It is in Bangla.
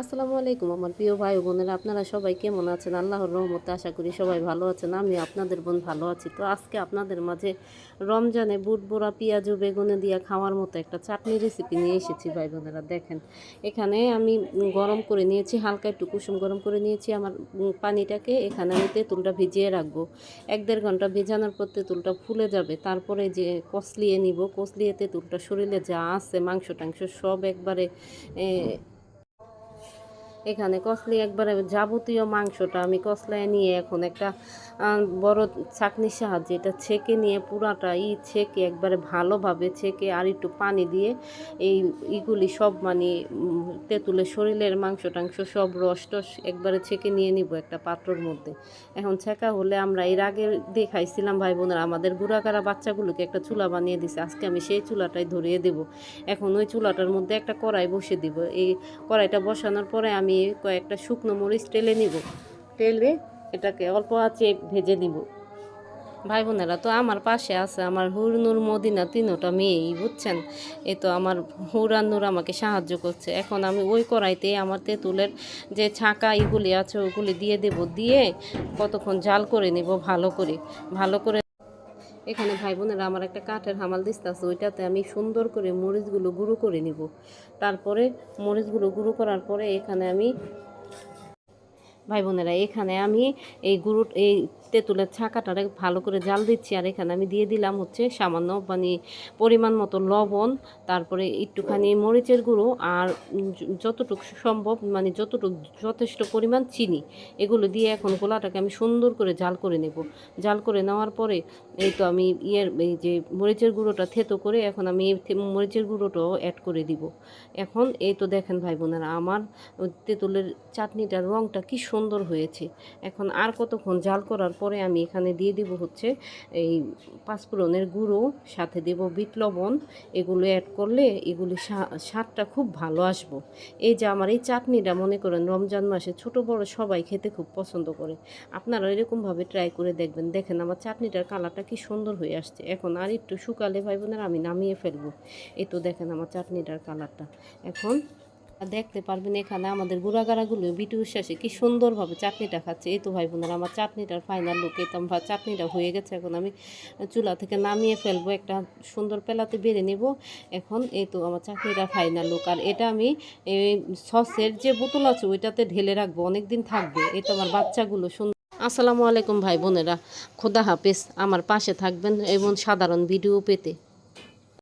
আসসালামু আলাইকুম আমার প্রিয় ভাই বোনেরা, আপনারা সবাই কেমন আছেন? আল্লাহর রহমতে আশা করি সবাই ভালো আছেন আমি আপনাদের বোন ভালো আছি। তো আজকে আপনাদের মাঝে রমজানে বুট বোড়া পেঁয়াজ, বেগুনে দিয়ে খাওয়ার মতো একটা চাটনি রেসিপি নিয়ে এসেছি ভাই বোনেরা, দেখেন। এখানে আমি গরম করে নিয়েছি, হালকা একটু কুসুম গরম করে নিয়েছি, আমার পানিটাকে এখানে আমি তেঁতুলটা ভিজিয়ে রাখব। এক দেড় ঘণ্টা ভেজানোর পর তেঁতুলটা ফুলে যাবে, তারপরে যে কসলিয়ে নিব, কসলিয়ে তেঁতুলটা শরীরে যা আছে মাংস টাংস সব একবারে এখানে কসলি একবারে যাবতীয় মাংসটা আমি কসলায় নিয়ে এখন একটা বড় চাকনির সাহায্যে এটা ছেঁকে নিয়ে পুরাটা ই ছেঁকে একবারে ভালোভাবে ছেঁকে আর একটু পানি দিয়ে এই ইগুলি সব মানে তেঁতুলের শরীরের মাংস টাংস সব রস টস একবারে ছেঁকে নিয়ে নিব একটা পাত্রর মধ্যে। এখন ছেঁকা হলে আমরা এর আগে দেখাইছিলাম ভাই বোনেরা, আমাদের গুড়াকারা বাচ্চাগুলোকে একটা চুলা বানিয়ে দিছে, আজকে আমি সেই চুলাটাই ধরিয়ে দেব। এখন ওই চুলাটার মধ্যে একটা কড়াই বসে দিব। এই কড়াইটা বসানোর পরে আমি কয়েকটা শুকনো মরিচ টেলে নিব। টেলে এটাকে অল্প আঁচে ভেজে নিব। ভাই বোনেরা তো আমার পাশে আছে আমার হুরনুর মদিনা তিনোটা মেয়েই, বুঝছেন? এ তো আমার হুরানুর আমাকে সাহায্য করছে। এখন আমি ওই কড়াইতে আমার তেঁতুলের যে ছাঁকা এগুলি আছে, ওগুলি দিয়ে দেব। দিয়ে কতক্ষণ জাল করে নিব ভালো করে। ভালো করে এখানে ভাই বোনেরা আমার একটা কাঠের হামাল দিস্তা আছে ওইটাতে আমি সুন্দর করে মরিচগুলো গুঁড়ো করে নিব। তারপরে মরিচগুলো গুঁড়ো করার পরে এখানে আমি ভাই বোনেরা এখানে আমি এই গুঁড়ো এই তেঁতুলের ছাকাটারে ভালো করে জাল দিচ্ছি আর এখানে আমি দিয়ে দিলাম হচ্ছে সামান্য মানে পরিমাণ মতো লবণ, তারপরে একটুখানি মরিচের গুঁড়ো আর যতটুকু সম্ভব মানে যতটুকু যথেষ্ট পরিমাণ চিনি, এগুলো দিয়ে এখন গোলাটাকে আমি সুন্দর করে জাল করে নেব। জাল করে নেওয়ার পরে এই তো আমি ইয়ের এই যে মরিচের গুঁড়োটা থেতো করে এখন আমি মরিচের গুঁড়োটাও অ্যাড করে দিব। এখন এই তো দেখেন ভাই বোনেরা আমার তেঁতুলের চাটনিটার রঙটা কি সুন্দর হয়েছে। এখন আর কতক্ষণ জাল করার পরে আমি এখানে দিয়ে দিব হচ্ছে এই পাঁচফোড়নের গুঁড়ো, সাথে দেব বিট লবণ। এগুলো অ্যাড করলে এগুলি স্বা- স্বাদটা খুব ভালো আসব। এই যে আমার এই চাটনিটা মনে করেন রমজান মাসে ছোট বড় সবাই খেতে খুব পছন্দ করে। আপনারা এরকমভাবে ট্রাই করে দেখবেন। দেখেন আমার চাটনিটার কালারটা কি সুন্দর হয়ে আসছে। এখন আর একটু শুকালে ভাই বোনেরা আমি নামিয়ে ফেলব। এই তো দেখেন আমার চাটনিটার কালারটা এখন দেখতে পারবেন এখানে আমাদের গুঁড়াগাড়াগুলো বিটু শেষে কি সুন্দরভাবে চাটনিটা খাচ্ছে। এই তো ভাই বোনেরা, আমার চাটনিটার ফাইনাল লুক এই তো চাটনিটা হয়ে গেছে। এখন আমি চুলা থেকে নামিয়ে ফেলব, একটা সুন্দর পেলাতে বেড়ে নেব। এখন এই তো আমার চাটনিটা ফাইনাল লুক আর এটা আমি এই সসের যে বোতল আছে ওইটাতে ঢেলে রাখব অনেক দিন থাকবে। এই তো আমার বাচ্চাগুলো সুন্দর আসসালামু আলাইকুম ভাই বোনেরা, খোদা হাফেজ। আমার পাশে থাকবেন এবং সাধারণ ভিডিও পেতে।